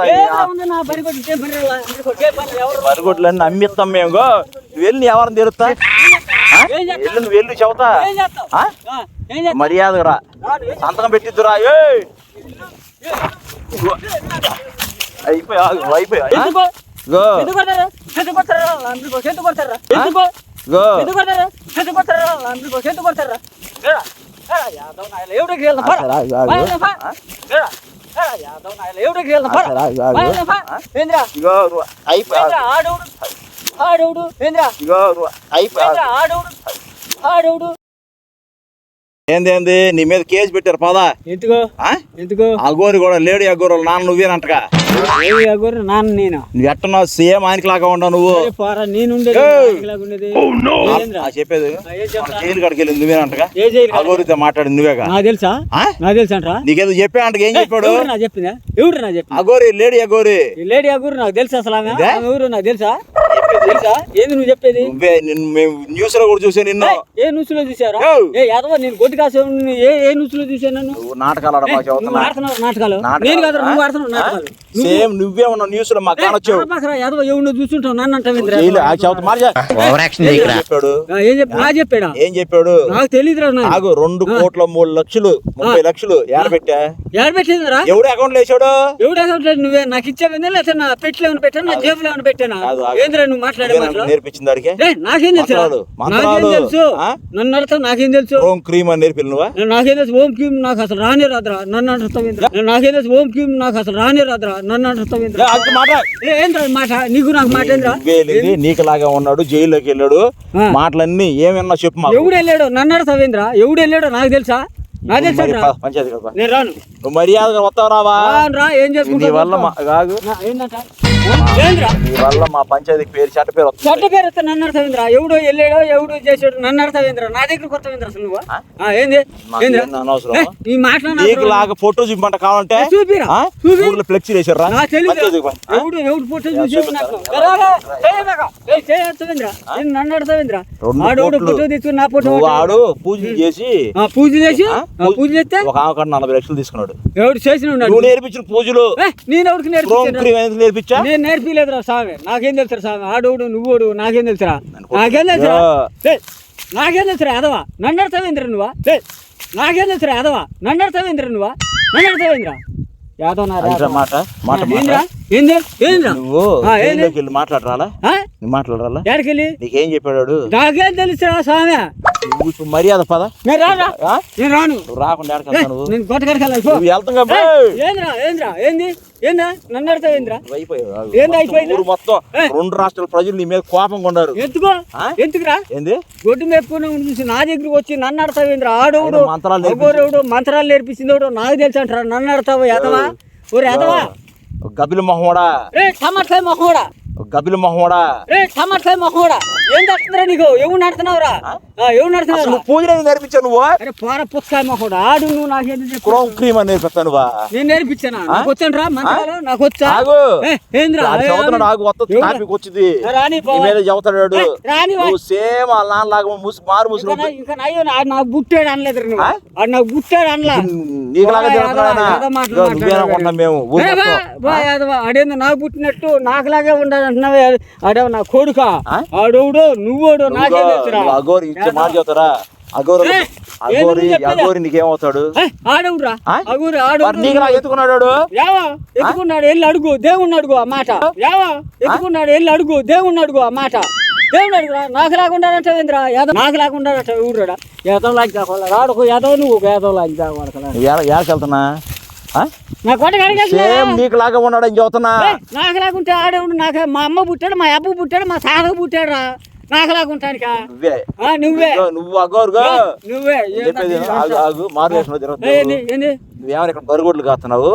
వస్తాయి. మరుగుడ్లన్నీ అమ్మిస్తాం మేము వెళ్ళి ఎవరిని తెరుస్తా వెళ్ళు నువ్వు వెళ్ళు చెబుతా. ఆ? మర్యాదగా రా. సంతకం పెట్టిద్దురా. అయిపోయా? అయిపోయా? ఆడవుడు ఆడవుడు ఆడవుడు ఏంది ఏంది? నీ మీద కేసు పెట్టారు పదా. ఎందుకో? ఆ? ఎందుకో? అగోరి కూడా లేడు అగోరు నాన్న నువ్వేనంటగా. నాన్న నేను. నువ్వు ఎట్టున్నావు సేమ్ ఆయనకి లాగా ఉండవు నువ్వు? పోరా నేనుండేది ఏయ్! ఉండేది. ఏంద్రా? ఆ చెప్పేది? జైలు కాడికి వెళ్ళి నువ్వేనంటగా ఏ జైలు కాడికి? అగోరితో మాట్లాడింది నువ్వేగా? నాకు తెలుసా? ఆ? నాకు తెలుసా అంటరా? నీకేదో చెప్పా అంటే ఏం చెప్పాడు? నాకు చెప్పిందా? ఎవరు నాకు చెప్పింది? అగోరి లేడు అగోరి. ఈ లేడీ ఎగురు నాకు తెలుసా అసలు ఆమె ఎవరు? నాకు తెలుసా? తెలుసా? ఏంది నువ్వు చెప్పేది? నువ్వే నిన్ను మేము న్యూస్లో కూడా చూసా నిన్ను. ఏ న్యూస్లో చూసారా! ఏ యాదవ నేను గొడ్డు కాసే ఏ ఏ న్యూస్లో చూసాను నన్ను? నువ్వు నాటకాలు ఆడుతున్నావు నాటకాలు? నేను కాదు నువ్వు? ఆడుతున్నావు నాటకాలు? సేమ్ నువ్వే ఉన్నావు న్యూస్లో మాకు కానొచ్చావు. యాదవ ఎవరినో చూస్తుంటావు నన్ను మాట ఏం చెప్పాడు? ఏం చెప్పి నా చెప్పాడా? ఏం చెప్పాడు? నాకు తెలియదురా నాకు రెండు కోట్ల మూడు లక్షలు ముప్పై లక్షలు ఏడబెట్టా ఎక్కడ పెట్టిందిరా? ఎవడు అకౌంట్లో వేసాడు? ఎవడు అకౌంట్ నువ్వే నాకు ఇచ్చావేందా లేకపోతే నా పెట్లో ఏమైనా పెట్టాను? నా జేబులో ఏమైనా పెట్టానా. ఏంద్రా నువ్వు నేర్పించింది నాకేం తెలుసు? నాకేం? నన్ను నాకేం తెలుసు? ఓం క్రీమ్ అని నేర్పి నువ్వా? నేను నాకేం తెలుసు? ఓం నాకు అసలు రానే రాదురా. నన్ను నాకేం తెలుసు? ఓం నాకు అసలు రానే రాదురా. నన్ను మాట. ఏ, ఏంద్రా ఈ మాట? నీకు నాకు మాట ఏంద్రా నువ్వే వెళ్ళింది నీకు లాగా ఉన్నాడు జైల్లోకి వెళ్ళాడు. మాటలన్నీ ఏమన్నా చెప్పు ఎవడు వెళ్ళాడు? నన్ను అడతావేంద్రా ఎవడు వెళ్ళాడు నాకు తెలుసా? మర్యాదగా వస్తావు రావా రా ఏం వల్ల మా కాదు నీ వల్ల మా పంచాయతీకి పేరు చెట్ట పేరు వస్తుంది. చెట్ట పేరు వస్తే నన్ను అర్థమైందిరా ఎవడో వెళ్ళాడో ఎవడో చేసాడు నన్ను అర్థమైందిరా నా దగ్గర కొత్తమైందిరా అసలు నువ్వు? ఆ, ఏంది? అనవసరం? ఏ, ఈ మాట్లాడిన నీకు లాగా ఫోటో చూపమంట కావాలంటే చూపిరా? ఆ? చూపి. ఊర్లో ఫ్లెక్సీ వేసారా నా తెలియదు పంచాయతీకి పో. ఆ? ఎవడు ఎవడు ఫోటో చూసి చూపిస్తారా? నాకు? రారా, చేయబాక. ఏయ్, చేయొచ్చవేంద్రా? నేను నన్ను అర్థమైందిరా రెండు ఆడోడు కోట్లు. ఫోటో తీసుకుని నా ఫోటో నువ్వు ఆడు పూజలు చేసి ఆ, పూజ చేసి? ఆ? ఆ, పూజ చేస్తే? ఒక ఆమె కాడ నలభై లక్షలు తీసుకున్నాడు. ఎవడు చేసిన ఉన్నాడు నువ్వు నేర్పించిన పూజలు. నేను ఎవరికి నేర్పించాను? క్రీమ్ నేర్పించా? నేను నేర్పిలేదురా స్వామి నాకేం తెలుసురా స్వామి ఆడోడు నువ్వుడు నాకేం తెలుసురా? నాకేం తెలుసురా? నాకేం తెలుసురా యాదవా? నన్ను అర్థమైందిరా నువ్వా? నాకేం తెలుసురా యాదవా? నన్ను అర్థమైందిరా నువ్వా? నన్ను అర్థమైందిరా నీకేం చెప్పాడు నాకేం తెలుసురా స్వామి ఇప్పుడు మర్యాద పద. నేను? నేను రాను. రాకుండా నువ్వు? వెళ్తాం ఏందిరా? ఏందిరా? ఏంది? ఏందా? నన్ను నువ్వు అయిపోయావు. ఏంది మొత్తం అయిపోయింది? ఊరు మొత్తం. రెండు రాష్ట్రాల ప్రజలు నీ మీద కోపంగా ఉన్నారు ఎందుకో? ఎందుకురా? ఏంది? గొడ్డు మేపుకుని చూసి నా దగ్గరికి వచ్చి నన్ను అడతావేంద్ర ఆడవుడు మంత్రాలు మంత్రాలు నేర్పించింది నాకు తెలుసు అంటారా? నన్ను అడతావు ఎదవా ఓరే ఎదవా గబిల మొహోడా రే టమాటాయి మొహోడా గబిల మొహోడా రే టమాటాయి మొహోడా ఏం నడుతుందిరా నీకు? ఎవరు నడుతున్నావురా ఎవరు నడుతున్నావు నువ్వు పూజలు నేర్పించావు నువ్వు? అరే పోర పుస్తకాయ మొహోడా ఆడు నువ్వు నాకేం క్రోమ్ క్రీమ్ అని నేను నేర్పించానా? నాకు వచ్చాను రా మంత్రాలు నాకు వచ్చా? ఆగు. ఏ, ఏందిరా? ఆడు ఏ, చదువుతున్నాడు ఆగు. కొత్త ఎవరు? టాపిక్ వచ్చింది. రాని పో. నీ మీద చదువుతాడు ఏ, రాని వా. నువ్వు సేమ్ నాన్న లాగా ముసు మారు ఇంకా ఆడు నాకు బుట్టాడు అనలేదు నువ్వు. ఆడు నాకు బుట్టాడు అనలా. తిరుగుతున్నాడా మేము? నాకు పుట్టినట్టు నాకులాగే ఉండాలి అంటున్నావే ఆడేవో నా కొడుక? ఆ? ఆడవుడు? నువ్వుడు? నాకేం నువ్వు తెలుసురా? ఇచ్చే మాట చెబుతారా అగోరి అగోరి? అగోరి నీకేమవుతాడు? ఆడు నీకు నాకు ఎత్తుకున్నాడు ఎత్తుకున్నాడు వెళ్ళి అడుగు. దేవుణ్ణి అడుగు ఆ మాట. యావా? ఎత్తుకున్నాడు వెళ్ళి అడుగు. దేవుణ్ణి అడుగు ఆ మాట. దేవుని అడుగురా నాకు లాకుండా యాదవ్ నాకు లాకుండా ఊరురా యాదవ్ కావాలి రాడుకు యాదవ్ నువ్వు ఒక యాదవ్ నువ్వు ఏడ- ఏడకి వెళ్తున్నా? నీకు లాగా ఉన్నాడని చెబుతున్నా. నాకు లాగుంటే ఆడేవుడు నాకు మా అమ్మ పుట్టాడు మా అబ్బు పుట్టాడు మా తాత పుట్టాడు రా నాకు నువ్వే. నువ్వే. నువ్వు అగోరుగా. నువ్వే చెప్పేది. ఆగు నువ్వేమైనా ఇక్కడ బరుగుడ్లు కాస్తున్నావు.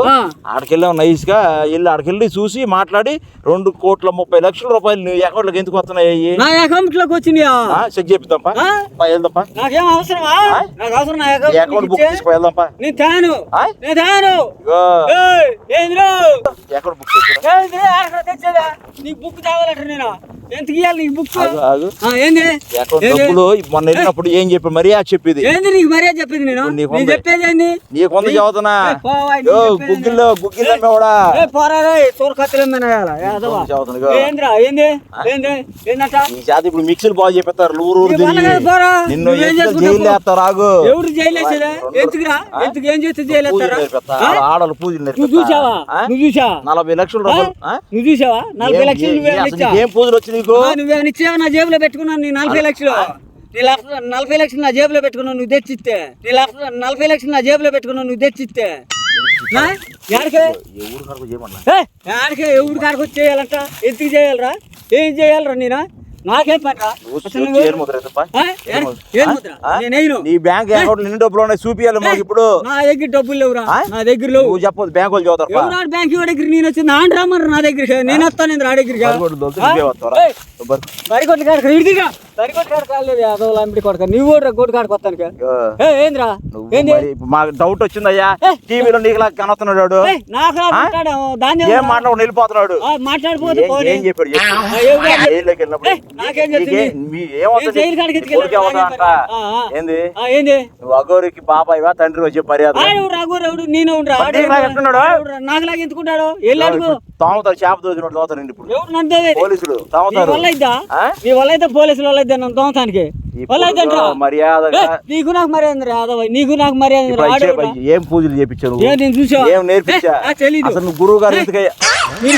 ఆడికెళ్ళావు నైస్గా వెళ్ళి ఆడికెళ్ళి చూసి మాట్లాడి రెండు కోట్ల ముప్పై లక్షల రూపాయలు నీ అకౌంట్లోకి ఎందుకు వస్తున్నాయి నా అకౌంట్లోకి వచ్చినాయా చెక్ చేపిద్దాంపా. ఆ? పా, వెళ్దాంపా. నాకేం అవసరమా? నాకు అవసరం నా నీ అకౌంట్ అకౌంట్ బుక్ తీసుకో వెళ్దాంపా. నేను తాను. ఆ? నేను తాను. ఇగో ఏయ్, ఏందిరో? అకౌంట్ బుక్ చేసుకో ఏంది అక్కడ తెచ్చేదా? నీకు బుక్ తేవాలంట నేను? ఎంత ఇయ్యాలి నీకు బుక్ ఏంది? డబ్బులు మొన్న వెళ్ళినప్పుడు ఏం చెప్పి మరీ అది చెప్పింది. ఏంది నీకు మర్యాద చెప్పింది నేను. చెప్పేది ఏంది? చదువుతున్నా. నీకు చెప్పేది గుగ్గిల్లో గుగ్గిల్లో కూడా చదువుతున్నా ఏంద్రా ఏంది? ఏంది? ఏందంట? ఈ జాతి ఇప్పుడు మిక్సీలు బాగా చెప్పేస్తారు ఊరు. నిన్ను? జైలు వేస్తారు ఎవరు జైలు వేసేదా? ఎందుకురా? ఎందుకు ఏం చేస్తే జైలు వేస్తారా? ఆడలు పూజలు నువ్వు చూసావా? నువ్వు చూసావా? నలభై లక్షలు? నువ్వు చూసావా? నలభై లక్షలు ఏ- పూజలు వచ్చి నీకు నువ్వేమైనా ఇచ్చావా? నా జేబులో పెట్టుకున్నాను. నీ నలభై లక్షలు. నీ లక్ష నలభై లక్షలు నా జేబులో పెట్టుకున్నావు నువ్వు తెచ్చిస్తే. నీ లక్ష నలభై లక్షలు నా జేబులో పెట్టుకున్నావు నువ్వు తెచ్చిస్తే. ఆ? యాడికే? ఎవరు కడుపు చేయమన్నా? ఏ, యాడికే? ఎవరి కాడికి వచ్చి చేయాలంట? ఎందుకు చేయాలరా? ఏం చేయాలరా నేను? నాకేం నీ బ్యాంక్ అకౌంట్ నిండు డబ్బులు ఉన్నాయి చూపియాలి మాకు ఇప్పుడు. నా దగ్గర డబ్బులు లేవురా? నా దగ్గర లేవు. నువ్వు చెప్పదు బ్యాంక్ వాళ్ళు చదువుతారు బ్యాంక్? దగ్గర? నేను వచ్చింది ఆంధ్ర రమ్మన్నారు నా నేను వస్తాను నా దగ్గరికి. బరికొట్ల కాడక ఇడిదిగా. మాకు డౌట్ వచ్చిందయ్యా. టీవీలో నీకు లాగా కనొస్తున్నాడు. ఏం మాట్లాడు వెళ్ళిపోతున్నాడు మాట్లాడిపోతే ఏం- చెప్పాడు. ఏంది? నువ్వు అగోరికి బాబాయ్వా తండ్రి వచ్చే మర్యాద ఎందుకుంటాడు తాముతారు చేప దోచినట్టు పోలీసులు తాముతారు. పోలీసులు నీకు నాకు మర్యాద యాదవ్ నీకు నాకు మర్యాద ఏం పూజలు చేపించావు ఏ నేను? ఏం నేర్పించా. అసలు నువ్వు గురువు గారు మీరు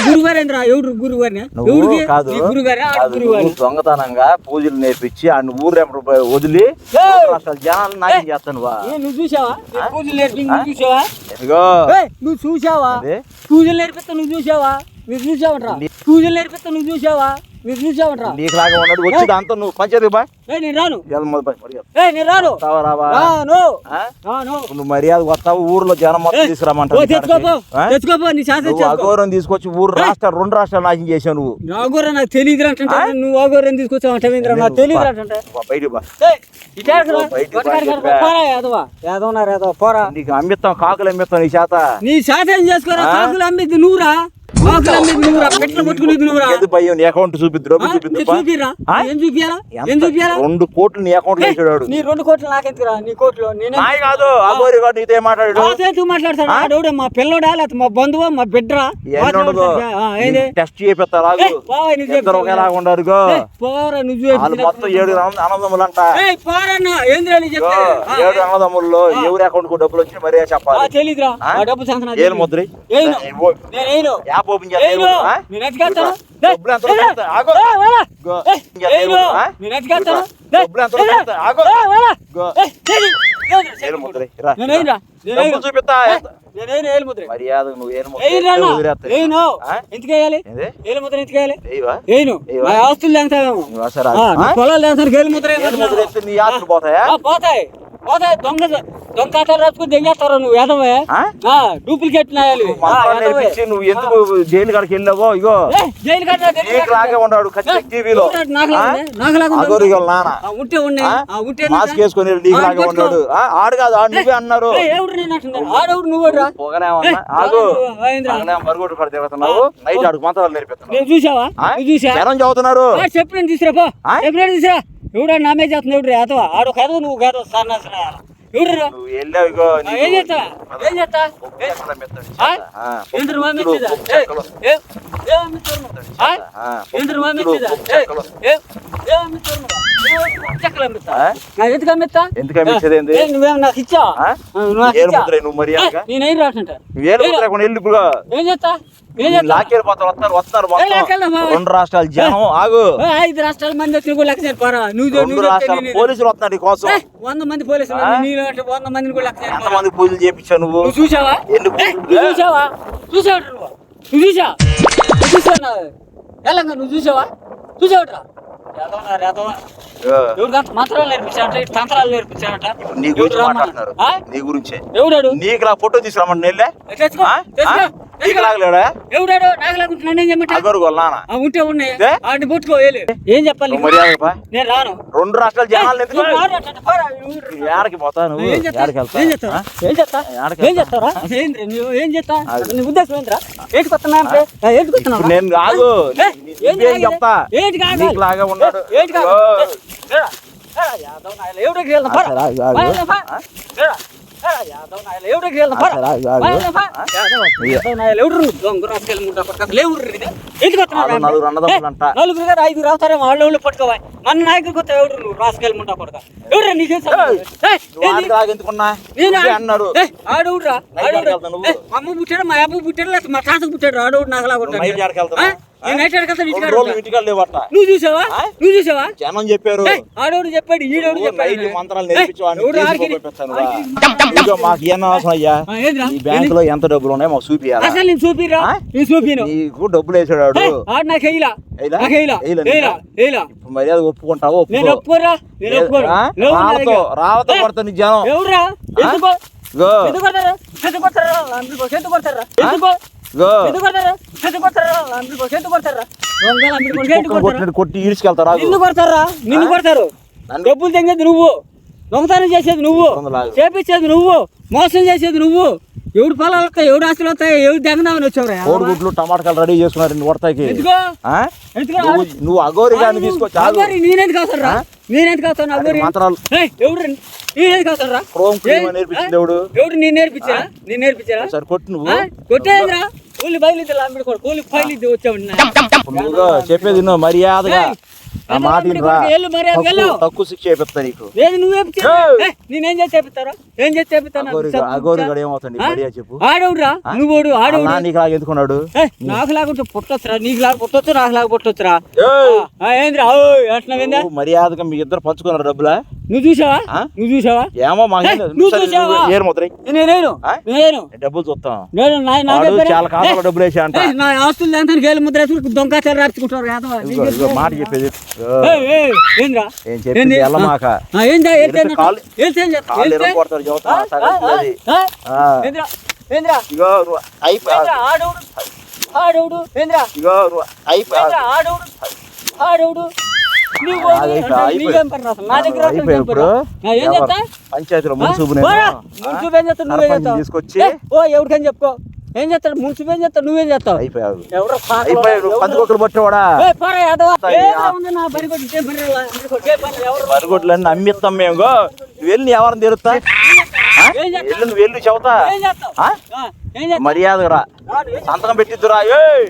ఎవడు గురుగారే ఆడ కాదు, గురుగారు నువ్వు దొంగతనంగా పూజలు నేర్పించి ఆ ఊరు వదిలి! అసలు జనాలు నాశనం చేస్తాను నువ్వు చూసావా? పూజలు నేర్పి నువ్వు చూసావా? నువ్వు చూసావా. పూజలు నేర్పిస్తా నువ్వు చూసావా? నువ్వు చూసావంట్రా పూజలు నేర్పిస్తా నువ్వు చూసావా? నువ్వు చూసావంట్రా? నీకు లాగా ఉన్నాడు. వచ్చి దాంతో నువ్వు బా. ఏ నేను రాను. ఏ నేను రాను. రాను? రాను. నువ్వు మర్యాద వస్తావు ఊర్లో జనం మొత్తం తీసుకురామంటావు అఘోరం తీసుకొచ్చి ఊరు రాష్ట్రాలు రెండు రాష్ట్రాలు నాశనం చేసావు నువ్వు. నాగోర నాకు తెలియదు అంటే నువ్వు తీసుకొచ్చావు అంటే నాకు తెలియదు పోరా నీకు అమ్మిస్తాం కాకులు అమ్మిస్తాం నీ చేత. నీ శాతం చేసుకోరా కాకులు అమ్మిద్ది నువ్వురా? నీ అకౌంట్ చూపిద్దు రెండు కోట్లు నీ అకౌంట్లో వేసాడు నీ రెండు కోట్లు నాకెందుకురా? నీ కోట్లు నేనే కాదు అగోరి కాదు నీతో మాట్లాడాడు? మాట్లాడతాడు? ఆడోడే మా పిల్లోడా లేకపోతే మా బంధువా మా బిడ్డరా? టెస్ట్ చేపిస్తారు ఆగు ఏయ్, పోవా, నువ్వు ఇద్దరు చెప్తావా? ఒకేలా ఉండరు పోరా నువ్వు మొత్తం ఏడు ఇగో, చెప్తే? ఏడు అన్నదమ్ముల్లో ఎవరి అకౌంట్కు డబ్బులు వచ్చి మరీ చెప్పాలి. తెలీదురా. డబ్బు. ముద్రి? App open. చూపిస్తా. మర్యాద నువ్వు ఏలు ముద్ర? వదిలేస్తాయి. ఏను. నా ఆస్తులు? నా పొలాలు లేస్తానికి ఏలు ముద్ర పోతాయి పోతాయి దొంగ దొంగ ఖాతాలు రాసుకుని దెంగేస్తారు నువ్వు? ఎదవే? డూప్లికేట్ నాయాలి నువ్వు ఎందుకు జైలు కాడికి వెళ్ళావో? ఇగో. జైలు నీకు లాగే ఉన్నాడు టీవీలో. ఉంటే? ఆ, ఉంటే మాస్క్ వేసుకొని నీకు లాగే ఉన్నాడు. ఆ, ఆడు కాదు ఆడు నువ్వే అన్నారు. ఆడవుడు నువ్వు రా. పొగనేమన్నా ఏయ్, ఆగు. రాను, ఏంద్రా? పొగనే మరుగుడు కడ తిరుగుతున్నావు. నైట్ నేర్పిస్తున్నావు. నేను చూసావా చూసా జనం చదువుతున్నారు. ఆ, చెప్పు నేను తీసుకురా పో. ఆ? చెప్పు నేను తీసుకురా. ఎవడా నామే చేస్తున్నా ఎవడు ఎదవా ఆడు కదవు నువ్వు కాదు సన్నాసిన ఎవడు ఏం చేస్తా? ఏం ఏంద్ర మా మెచ్చిదా? ఏంద్ర మా మెచ్చిదా? ఎందుకు అమ్మిస్తా? ఎందుకు అమ్మించేది నువ్వేం నాకు నువ్వు నేనేం రాసంట లేకుండా వెళ్ళి ఇప్పుడు ఏం చేస్తా? వస్తారు వస్తారు. రెండు రాష్ట్రాల జనం ఆగు. ఐదు రాష్ట్రాల మంది వచ్చి కూడా లెక్క సరిపోరా నువ్వు చెప్- రెండు నువ్వు చెప్తే రాష్ట్రాల పోలీసులు వస్తున్నారు కోసం. వంద మంది పోలీసులు వంద మందిని కూడా ఎంతమంది పూజలు చేపించావు నువ్వు? చూసావా? నువ్వు చూసావా? చూసావు నువ్వు? నువ్వు చూసా నువ్వు చూసావా ఎలాగ నువ్వు చూసావా? చూసావట్రా? తంత్రాలు నేర్పించాడంట నీ గురించి? మాట్లాడుతున్నారు? ఆ? నీ గురించే. ఎవడాడు? నీకు నా ఫోటో తీసుకురామంటే నెల్లే ఎవడాడు నాకు లేకుంటున్నా నేను చెప్పమంటా అగరు గొల్లానా ఆ, ఉంటే ఉన్నాయి ఏ? వాడిని పట్టుకో ఏలు ఏం చెప్పాలి నీకు? మర్యాద పా నేను రాను రెండు రాష్ట్రాల జనాలు ఎందుకు నువ్వు రాను అట్లా, పోరా, నువ్వు రా. ఏడకి పోతా నువ్వు ఏం చేస్తా? ఏడకి వెళ్తా ఏం చేస్తావు? ఏం చేస్తా? ఏడకి ఏం చేస్తావురా? ఏంద్రా నువ్వు ఏం చేస్తా అది. నీ ఉద్దేశం ఏంద్రా ఏంటి కొత్తనా అంటే ఏంటి కొత్తనా ఇప్పుడు నేను రాగు ఏ, ఏంటి నువ్వేం ఆగేది? చెప్తా ఏంటి కాదు నీకు లాగా ఉన్నాడు ఏంటి కాదు ఓ. ఏరా, ఏరా, యాదవ్ నాయలు, ఎవడికి వెళ్దాం, పోరా. అసలు వాళ్ళు నలుగురు ఐదుగురు వాళ్ళ వాళ్ళు పట్టుకోవాలి మన నాయకుడికి వస్తే ఎవడు నువ్వు రాసుకెళ్ళి ముండా పట్టుకో నీకేం అన్నాడు మా అమ్మ పుట్టాడు మా పుట్టాడు మా తాతకు పుట్టాడు ఆడవుడు నాకు లాగా నువ్వు చూసావా? ఆ? నువ్వు చూసావా? జనం చెప్పారు. ఏయ్, ఆడవుడు చెప్పాడు నువ్వు చెప్పాడు. మంత్రాలు మాకు ఏం అవసరం అయ్యా? ఆ, ఏందిరా? ఈ బ్యాంక్లో ఎంత డబ్బులు ఉన్నాయో మాకు చూపియాలా అసలు నేను చూపిరా ఆ? నేను చూపిను నీకు డబ్బులు వేసాడు ఆడు. నాకు వేయలా? మర్యాద ఒప్పుకుంటావా? ఒప్పుకోరా? రావతో జనం. ఎవరురా ఎందుకో? ఎందుకు ఎందుకు ఎందుకు? కొట్టి ఈడ్చుకెళ్తారా నిన్ను కొడతారా నిన్ను కొడతారు. డబ్బులు తెంగేది నువ్వు. దొంగతనం చేసేది నువ్వు. చేపించేది నువ్వు. మోసం చేసేది నువ్వు. ఎవడు పొలాలు వస్తాయి ఎవడు ఆస్తులు వస్తాయి ఎవడు దెంగదామని వచ్చావురా కోడిగుడ్లు టమాటాలు రెడీ చేసుకున్నారు కొడతాకి? నువ్వు నువ్వు అగోరి గాని తీసుకో చాలు అగోరి నేనెందుకు అవుతారా నేనెందుకు అవుతాను అగోరి మంత్రాలు. ఏయ్, ఎవడు నేనెందుకు అవుతారా క్రోమ్ క్రీమ్ నేర్పించింది ఎవడు? ఎవడు నేను నేర్పించారా నేను నేర్పించారా సరే కొట్టు నువ్వు? కొట్టేదిరా కూలి బయలుదేరి లాంబడి కూలి బయలుదేరి నువ్వు చెప్పేది నువ్వు మర్యాదగా. ఆ మాట తక్కువ- శిక్ష చేపిస్తా నీకు. నువ్వే! నేనేం చేసి చేపిస్తారా? ఏం చేసి చేపిస్తాను ఏమవుతాడు చెప్పు. నీకు లాగా ఎందుకున్నాడు? నాకు లాగుంటే పుట్టొచ్చురా? నీకు లాగా పుట్టొచ్చు నాకు లాగా పుట్టొచ్చురా? ఏంద్రా? అంటున్నావేందా మర్యాదగా మీ ఇద్దరు పంచుకున్నారు డబ్బులా? నువ్వు చూసావా? నువ్వు చూసావా? ఏమో నువ్వు చూసావా? నేనేను? నేనేను డబ్బులు చూస్తాం. నేను చాలా కాలంలో డబ్బులు వేసా అంట ఏయ్, నా ఆస్తులు గేలు ముద్ర ఇదిగో తెలుసు? మాట చెప్పేది పంచాయతీలో చేస్తావు? తీసుకొచ్చి ఓ ఎవరికని చెప్పుకో. ఏం చేస్తాడు? మున్సిపు ఏం చేస్తావు నువ్వేం చేస్తావు? అయిపోయావు ఎవరో పందికొక్కలు పట్టేవాడా? ఏ, ఏ? మరుగుడ్లన్నీ అమ్మిస్తాం మేము వెళ్ళి ఎవరిని ఏం చేస్తావు? వెళ్ళు నువ్వు వెళ్ళు చెబుతా. ఏం చేస్తావు? ఆ? ఆ, ఏం చేస్తావు? మర్యాదగా రా. రాడు, ఏం సంతకం పెట్టిద్దురా. ఏయ్!